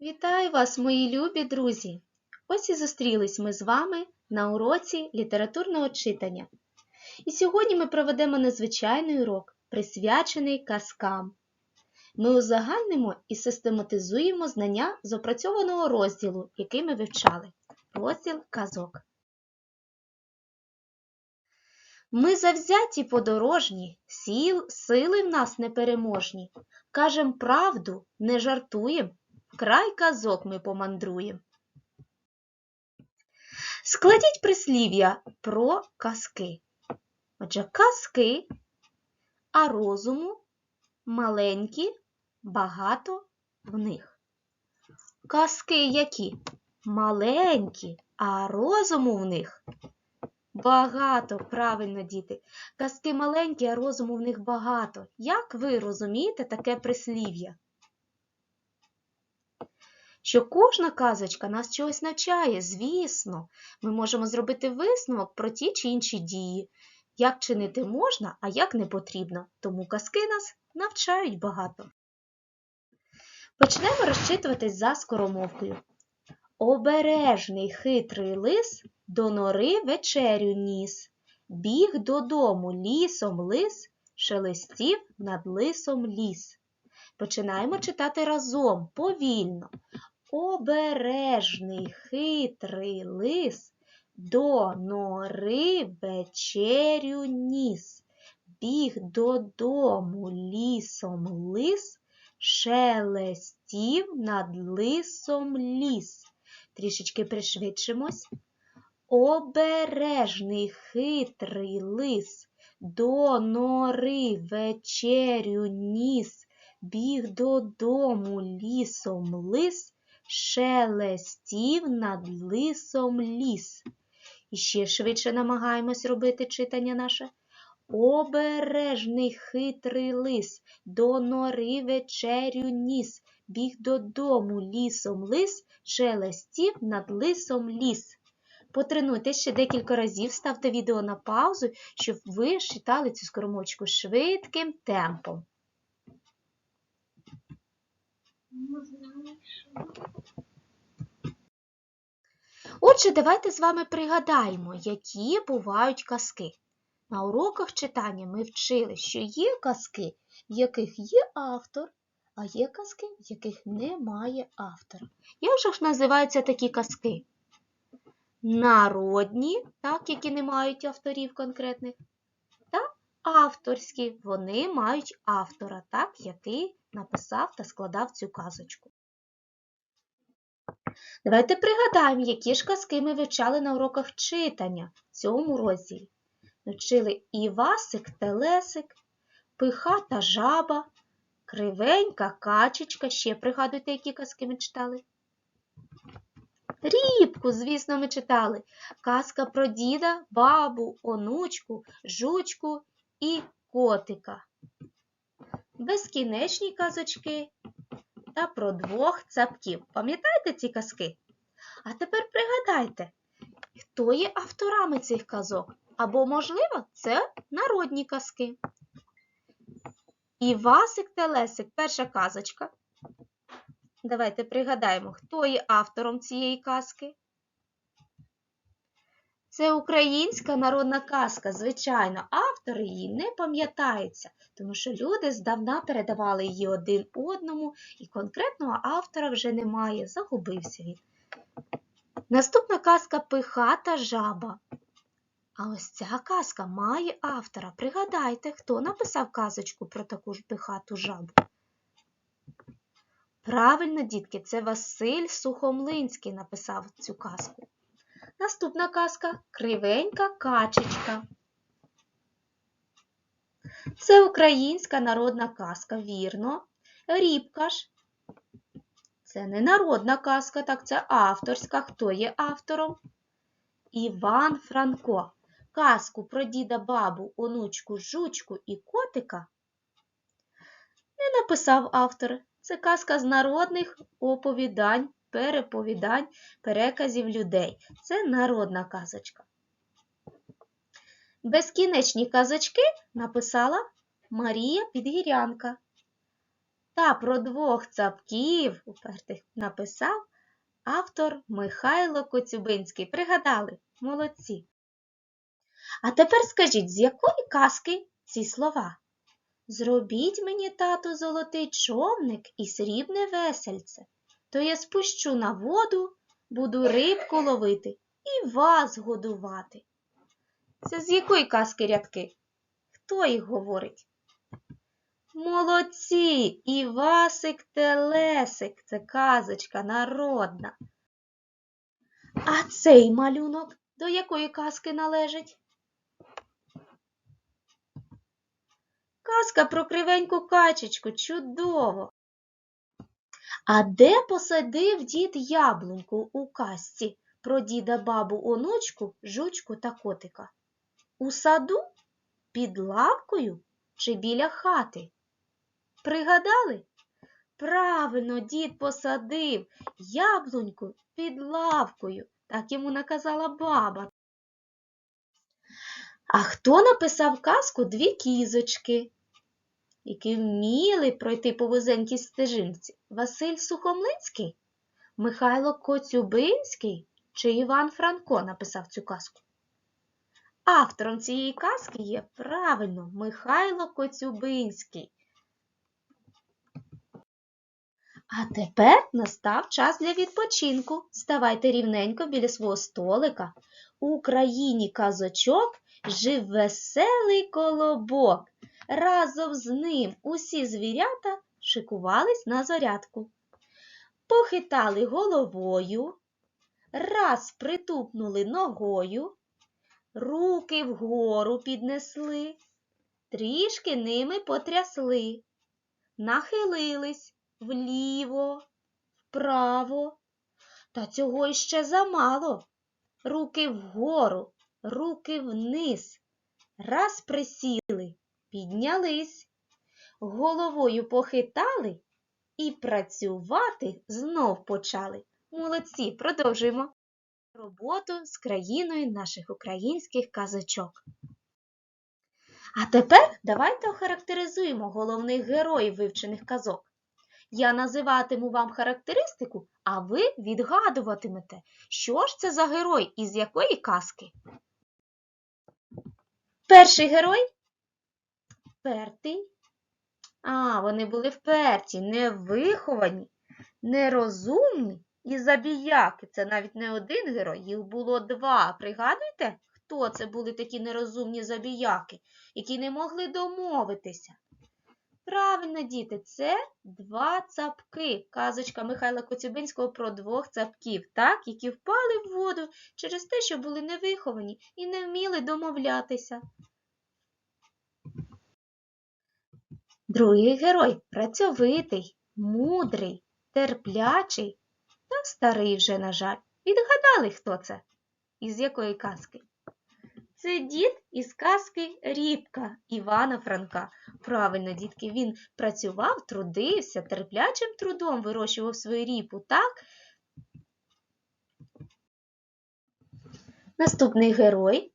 Вітаю вас, мої любі друзі! Ось і зустрілись ми з вами на уроці літературного читання. І сьогодні ми проведемо незвичайний урок, присвячений казкам. Ми узагальнимо і систематизуємо знання з опрацьованого розділу, який ми вивчали. Розділ казок. Ми завзяті подорожні, сіл, сили в нас непереможні. Кажем правду, не жартуєм, край казок ми помандруєм. Складіть прислів'я про казки. Отже, казки, а розуму маленькі, багато в них. Казки які? Маленькі, а розуму в них багато. Правильно, діти. Казки маленькі, а розуму в них багато. Як ви розумієте таке прислів'я? Що кожна казочка нас чогось навчає, звісно, ми можемо зробити висновок про ті чи інші дії, як чинити можна, а як не потрібно, тому казки нас навчають багато. Почнемо розчитуватись за скоромовкою. Обережний хитрий лис до нори вечерю ніс, біг додому лісом лис, шелестів над лисом ліс. Починаємо читати разом, повільно. Обережний хитрий лис до нори вечерю ніс, біг додому лісом лис, шелестів над лисом ліс. Трішечки пришвидшимось. Обережний хитрий лис до нори вечерю ніс, біг додому лісом лис, шелестів над лисом ліс. І ще швидше намагаємось робити читання наше. Обережний хитрий лис до нори вечерю ніс, біг додому лісом лис, шелестів над лисом ліс. Потренуйте ще декілька разів, ставте відео на паузу, щоб ви читали цю скоромовочку швидким темпом. Отже, давайте з вами пригадаємо, які бувають казки. На уроках читання ми вчили, що є казки, в яких є автор, а є казки, в яких немає автора. Як же ж називаються такі казки? Народні, так, які не мають авторів конкретних, авторські, вони мають автора, так, який написав та складав цю казочку. Давайте пригадаємо, які ж казки ми вивчали на уроках читання в цьому розділі. Вчили Івасик Телесик, Пиха та жаба, Кривенька качечка. Ще пригадуйте, які казки ми читали. Рібку, звісно, ми читали. Казка про діда, бабу, онучку, жучку і котика. Безкінечні казочки та про двох цапків. Пам'ятаєте ці казки? А тепер пригадайте, хто є авторами цих казок? Або, можливо, це народні казки. Івасик Телесик перша казочка. Давайте пригадаємо, хто є автором цієї казки. Це українська народна казка, звичайно, автор її не пам'ятається, тому що люди здавна передавали її один одному, і конкретного автора вже немає, загубився він. Наступна казка Пиха та жаба. А ось ця казка має автора. Пригадайте, хто написав казочку про таку ж пихату жабу. Правильно, дітки, це Василь Сухомлинський написав цю казку. Наступна казка Кривенька качечка. Це українська народна казка, вірно. Рібка ж. Це не народна казка, так це авторська. Хто є автором? Іван Франко. Казку про діда бабу, онучку, жучку і котика не написав автор. Це казка з народних оповідань, переповідань, переказів людей. Це народна казочка. Безкінечні казочки написала Марія Підгірянка. та про двох цапків упертих написав автор Михайло Коцюбинський. Пригадали? Молодці. А тепер скажіть, з якої казки ці слова? Зробіть мені, тату, золотий човник і срібне весельце, то я спущу на воду, буду рибку ловити і вас годувати. Це з якої казки рядки? Хто їх говорить? Молодці! Івасик Телесик це казочка народна. А цей малюнок до якої казки належить? Казка про кривеньку качечку чудово. А де посадив дід яблуньку у казці про діда бабу онучку, жучку та котика? У саду? Під лавкою чи біля хати? Пригадали? Правильно, дід посадив яблуньку під лавкою, так йому наказала баба. А хто написав казку дві кізочки, які вміли пройти по вузенькій стежинці? Василь Сухомлинський, Михайло Коцюбинський чи Іван Франко написав цю казку? Автором цієї казки є правильно Михайло Коцюбинський. А тепер настав час для відпочинку. Ставайте рівненько біля свого столика. У країні казочок жив веселий колобок. Разом з ним усі звірята шикувались на зарядку. Похитали головою, раз притупнули ногою, руки вгору піднесли, трішки ними потрясли, нахилились вліво, вправо. Та цього іще замало. Руки вгору, руки вниз. Раз присіли, піднялись, головою похитали і працювати знов почали. Молодці, продовжуємо роботу з країною наших українських казочок. А тепер давайте охарактеризуємо головних героїв вивчених казок. Я називатиму вам характеристику, а ви відгадуватимете, що ж це за герой і з якої казки. Перший герой впертий. А, вони були вперті, невиховані, нерозумні і забіяки. Це навіть не один герой, їх було два. Пригадуєте, хто це були такі нерозумні забіяки, які не могли домовитися? Правильно, діти, це два цапки. Казочка Михайла Коцюбинського про двох цапків, так, які впали в воду через те, що були невиховані і не вміли домовлятися. Другий герой працьовитий, мудрий, терплячий старий вже, на жаль. Відгадали, хто це? Із якої казки? Це дід із казки Рібка Івана Франка. Правильно, дітки, він працював, трудився, терплячим трудом вирощував свою ріпу, так? Наступний герой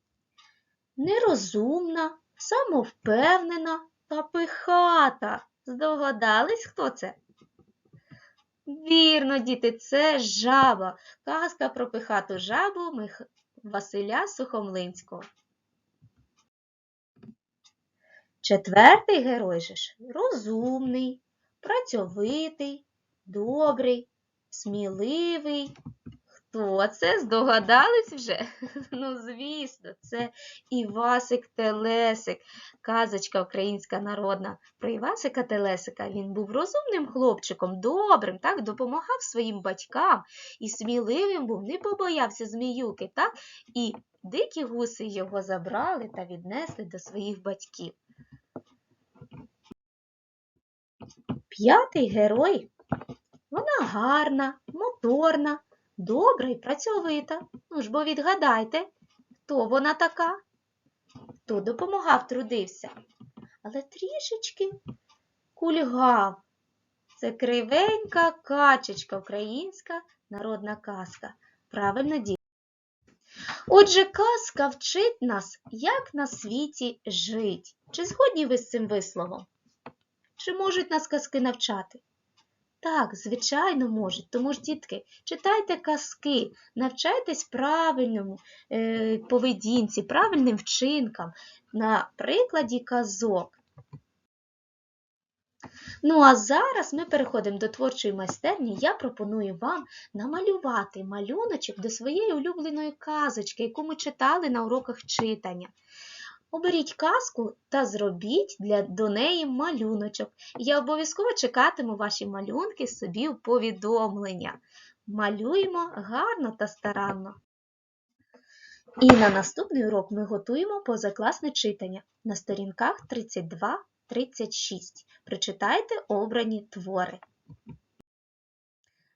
нерозумна, самовпевнена та пихата. Здогадались, хто це? Вірно, діти, це жаба. Казка про пихату жабу Мих... Василя Сухомлинського. Четвертий герой же ж розумний, працьовитий, добрий, сміливий. Хто це? Здогадались вже? Ну, звісно, це Івасик Телесик, казочка українська народна. Про Івасика Телесика він був розумним хлопчиком, добрим, так, допомагав своїм батькам і сміливим був, не побоявся зміюки, так, і дикі гуси його забрали та віднесли до своїх батьків. П'ятий герой. Вона гарна, моторна, добра і працьовита. Ну ж бо відгадайте, хто вона така? Хто допомагав, трудився, але трішечки кульгав. Це кривенька качечка, українська народна казка. Правильно діти. Отже, казка вчить нас, як на світі жить. Чи згодні ви з цим висловом? Чи можуть нас казки навчати? Так, звичайно, можуть. Тому ж, дітки, читайте казки, навчайтесь правильному е, поведінці, правильним вчинкам на прикладі казок. Ну а зараз ми переходимо до творчої майстерні. Я пропоную вам намалювати малюночок до своєї улюбленої казочки, яку ми читали на уроках читання. Оберіть казку та зробіть для, до неї малюночок. Я обов'язково чекатиму ваші малюнки собі у повідомлення. Малюємо гарно та старанно. І на наступний урок ми готуємо позакласне читання на сторінках 32-36. Прочитайте обрані твори.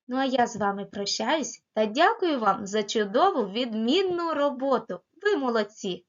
Ну а я з вами прощаюсь та дякую вам за чудову відмінну роботу. Ви молодці!